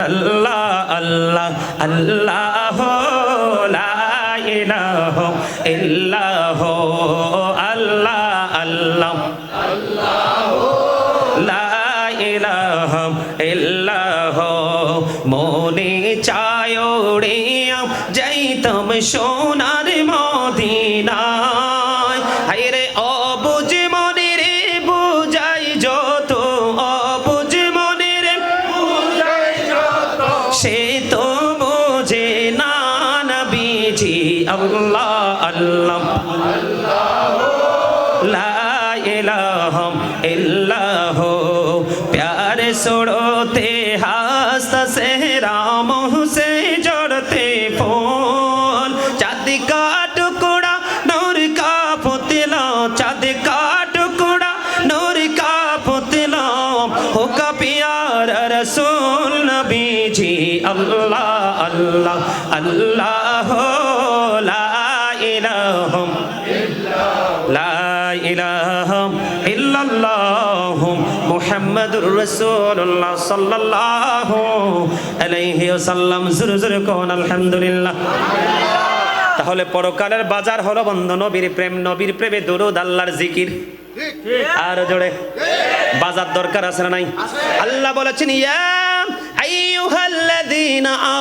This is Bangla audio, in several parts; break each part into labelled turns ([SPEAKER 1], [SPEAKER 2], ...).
[SPEAKER 1] আল্লাহ আল্লাহ আল্লাহ ইলাহা ইল্লাহ আল্লাহ আল্লাহ ইলাহা ইল্লাহ মনে চায় উড়িয়া যাইতাম সোনার বলেছি আল্লাহ আল্লাহ। লাহম এল্লাহ প্যার সোড়তে হাসতা সে রাম হুসে জড়তে ফোন চাঁদ কা টুকড়া নূর কা পুতলা চাঁদ কা টুকড়া নূর কা পুতলা হোকা প্যার রসুল নবীজি, আল্লাহ আল্লাহ আল্লাহ তাহলে পরকালের বাজার হলো বন্ধ, নবীর প্রেম, নবীর প্রেমে দরুদ, আল্লাহর জিকির। আর জোরে। বাজার দরকার আছে না নাই? আল্লাহ বলেছেন, ইয়া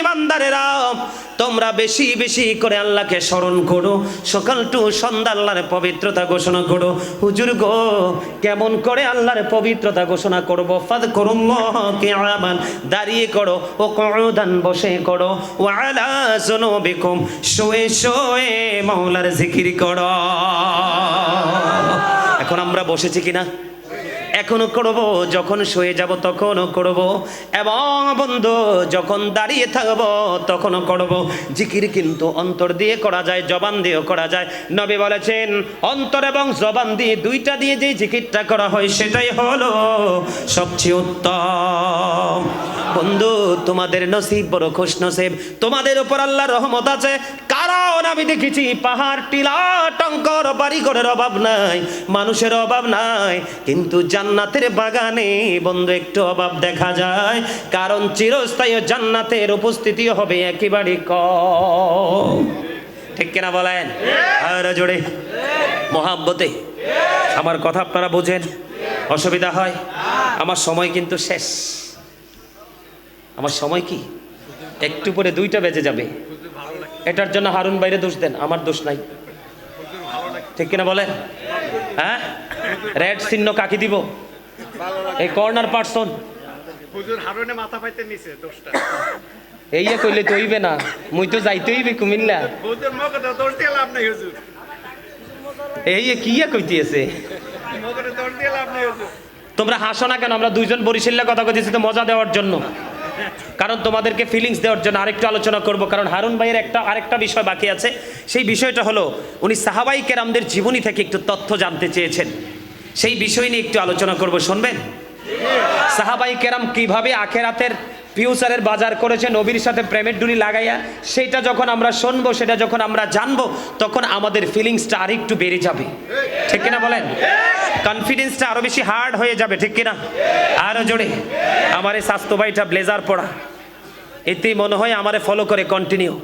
[SPEAKER 1] ইমানদারেরা, তোমরা বেশি বেশি করে আল্লাহকে স্মরণ করো। সকাল টু সন্ধ্যা আল্লাহর পবিত্রতা ঘোষণা করো। হুজুর গো, কেমন করে আল্লাহর পবিত্রতা ঘোষণা করব? ফাদ করুল্লাহ কিয়ামান, দাঁড়িয়ে করো ও কউদান বসে করো। ও আলা জুনুবিকুম, শুয়ে শুয়ে মাওলার জিকির করো। এখন আমরা বসেছি কিনা? এখনও করব, যখন শুয়ে যাব তখনও করব। এবং বন্ধু, যখন দাঁড়িয়ে থাকব তখনও করব। জিকির কিন্তু অন্তর দিয়ে করা যায়, জবান দিয়েও করা যায়। নবী বলেছেন, অন্তর এবং জবান দিয়ে দুইটা দিয়ে যে জিকিরটা করা হয়, সেটাই হলো সবচেয়ে উত্তম। বন্ধু, তোমাদের নসিব বড় খুশ নসিব তোমাদের উপর আল্লাহর রহমত আছে। কারণ আমি দেখেছি, পাহাড় টিলা, টঙ্কর, বাড়িঘরের অভাব নাই, মানুষের অভাব নাই, কিন্তু জান্নাতের বাগানে বন্ধু একটু অভাব দেখা যায়, কারণ চিরস্থায়ী জান্নাতের উপস্থিতি হবে একেবারে কম। ঠিক কিনা বলেন? আর জোরে। মহাব্বতে। আমার কথা আপনারা বোঝেন? অসুবিধা হয়? আমার সময় কিন্তু শেষ। আমার সময় কি? একটু পরে দুইটা বেজে যাবে। এটার জন্য হারুন বাইরে দোষ দেন আমার দোষ নাই। ঠিক কিনা বলেন? হ্যাঁ? রেড চিহ্ন কাকে দিব? এই কর্নার পার্সন।
[SPEAKER 2] হুজুর হারুনে মাথা পাইতে নিছে দোষটা।
[SPEAKER 1] এই কইলে তো হইবে না মুই তো যাইতে হইবে কুমিল্লা। এই কি কইতেছে
[SPEAKER 2] মগে তো দোষ দিয়ে লাভ নাই হুজুর।
[SPEAKER 1] তোমরা হাসো না কেন আমরা দুইজন বরিশাল্লা কথা কইতেছি তো মজা দেওয়ার জন্য। কারণ তোমাদেরকে ফিলিংস দেওয়ার জন্য আরেকটু আলোচনা করব, কারণ হারুন ভাইয়ের একটা, আরেকটা বিষয় বাকি আছে। সেই বিষয়টা হলো, উনি সাহাবাই কেরামদের জীবনী থেকে একটু তথ্য জানতে চেয়েছেন। সেই বিষয় নিয়ে একটু আলোচনা করব, শুনবেন? সাহাবাই কেরাম কীভাবে আখেরাতের ফিউচারের বাজার করেছে নবীর সাথে প্রেমের ডুনি লাগাইয়া সেটা যখন আমরা শুনব সেটা যখন আমরা জানব তখন আমাদের ফিলিংসটা আরেকটু বেড়ে যাবে। ঠিক কিনা বলেন? কনফিডেন্সটা আরও বেশি হার্ড হয়ে যাবে ঠিক কিনা? আরও জোরে। আমার এই স্বাস্থ্য ভাইটা ব্লেজার পড়া। এতেই মনে হয় আমারে ফলো করে কন্টিনিউ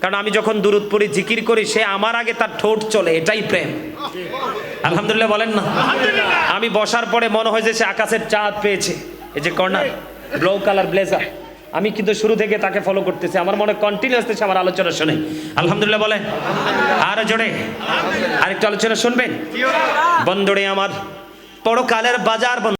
[SPEAKER 1] কারণ আমি যখন দূরত পড়ি জিকির করি সে আমার আগে তার ঠোঁট চলে এটাই প্রেম। আলহামদুলিল্লাহ বলেন না? আমি বসার পরে মনে হয় যে সে আকাশের চাঁদ পেয়েছে। এই যে কর্নার ব্লু কালার ব্লেজার আমি কিন্তু শুরু থেকে তাকে ফলো করতেছি। আমার মনে কন্টিনিউ আসতেছে আমার আলোচনা শুনে। আলহামদুলিল্লাহ বলে আর জোরে। আরেকটু আলোচনা শুনবেন? বন্ধুরে আমার পরকালের বাজার বন্ধ